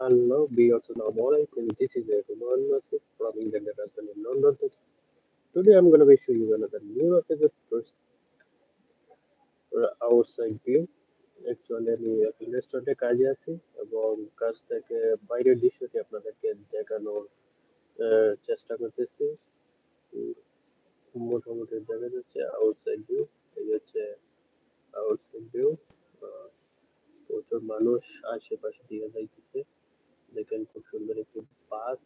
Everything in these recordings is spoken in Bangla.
Hello, be Assalamu alaikum. This is Everyone Nasif from England and in London. Today I'm going to be showing you another new episode first uh, outside view. Actually আমি রেস্টুরেন্টে কাজে আছি এবং কাজ থেকে বাইরের দৃশ্যটি আপনাদেরকে দেখানোর চেষ্টা করতেছি মোটামুটি দেখা যাচ্ছে আউটসাইড ভিউ এই হচ্ছে আউটসাইড ভিউ প্রচুর মানুষ আশেপাশে দিয়ে যাইতেছে দেখেন খুব সুন্দর একটি বাস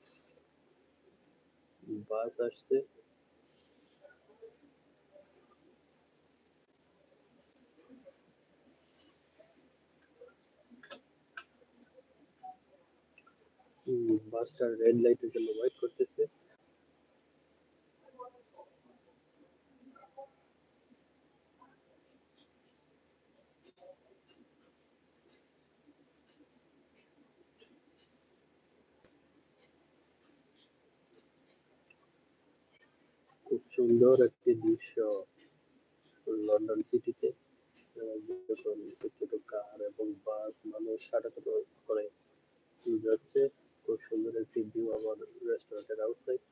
বাস আসছে বাসটা রেড লাইটের জন্য ওয়েট করতেছে খুব সুন্দর একটি দৃশ্য লন্ডন সিটিতে যখন ছোট ছোট কার এবং বাস মানুষ হাঁটাচলা করে যাচ্ছে খুব সুন্দর একটি ভিউ আমার রেস্টুরেন্টের আউটসাইড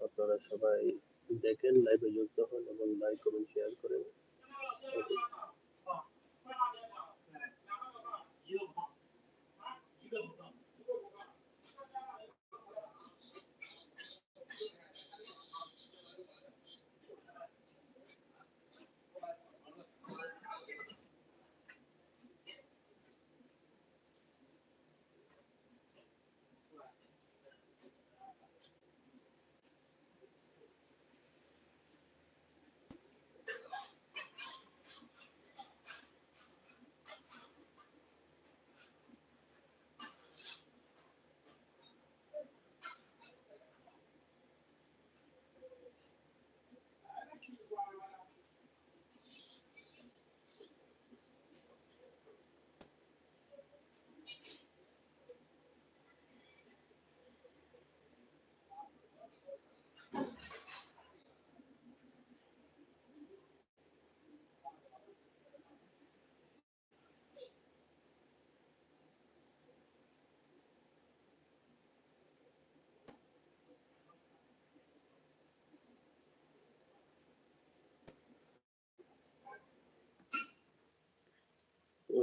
আপনারা সবাই দেখেন লাইভে যুক্ত হন এবং লাইক কমেন্ট শেয়ার করেন Okay.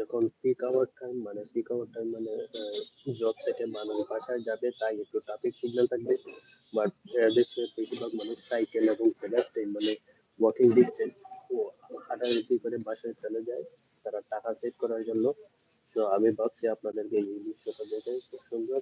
এখন পিক আওয়ার টাইম মানে পিক আওয়ার টাইম মানে জব থেকে মানুষ বাসায় যাবে, তাই একটু ট্রাফিক সিগন্যাল থাকবে। বাট দেশে বেশিরভাগ মানুষ সাইকেল এবং পেডাস্ট্রিন মানে ওয়াকিং ডিস্টেন্স হাঁটাহাঁটি করে বাসায় চলে যায়, তারা টাকা সেভ করার জন্য। তো আমি ভাবছি আপনাদেরকে এই দৃশ্যটা দেখে খুব সুন্দর।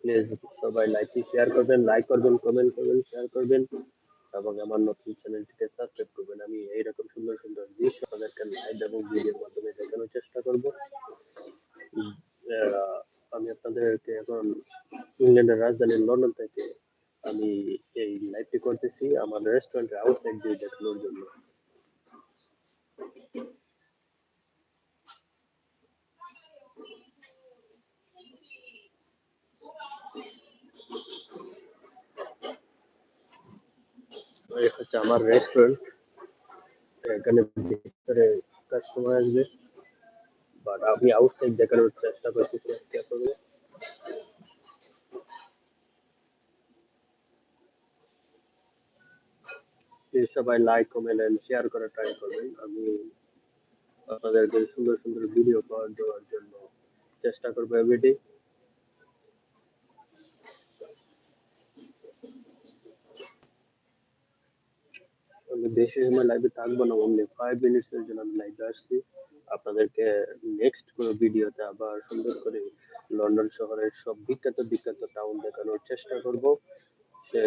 প্লিজ সবাই লাইকটি শেয়ার করবেন লাইক করবেন কমেন্ট করবেন শেয়ার করবেন। এবং আমার নতুন চ্যানেলটিকে সাবস্ক্রাইব করবেন। আমি এইরকম সুন্দর সুন্দর দৃশ্য আপনাদেরকে লাইভ এবং ভিডিওর মাধ্যমে দেখানোর চেষ্টা করব। আমি আপনাদেরকে এখন ইংল্যান্ডের রাজধানী লন্ডন থেকে আমি এই লাইভটি করতেছি। আমার রেস্টুরেন্টের আউটসাইড ভিউ দেখানোর জন্য। এই হচ্ছে আমার রেস্টুরেন্ট এখানে ভিতরে কাস্টমার আসবে বাট আমি আউটসাইড দেখানোর চেষ্টা করতেছি আজকে আপনাদের প্লিজ সবাই লাইক কমেন্ট এন্ড শেয়ার করে ট্রাই করবেন আমি আপনাদেরকে সুন্দর সুন্দর ভিডিও পাওয়ার দেওয়ার জন্য চেষ্টা করব এভরিডে আমি বেশি সময় লাইভে থাকব না অনলি ফাইভ মিনিটস এর জন্য আমি লাইভে আসছি। আপনাদেরকে নেক্সট কোনো ভিডিওতে আবার সুন্দর করে লন্ডন শহরের সব বিখ্যাত বিখ্যাত টাউন দেখানোর চেষ্টা করব। সে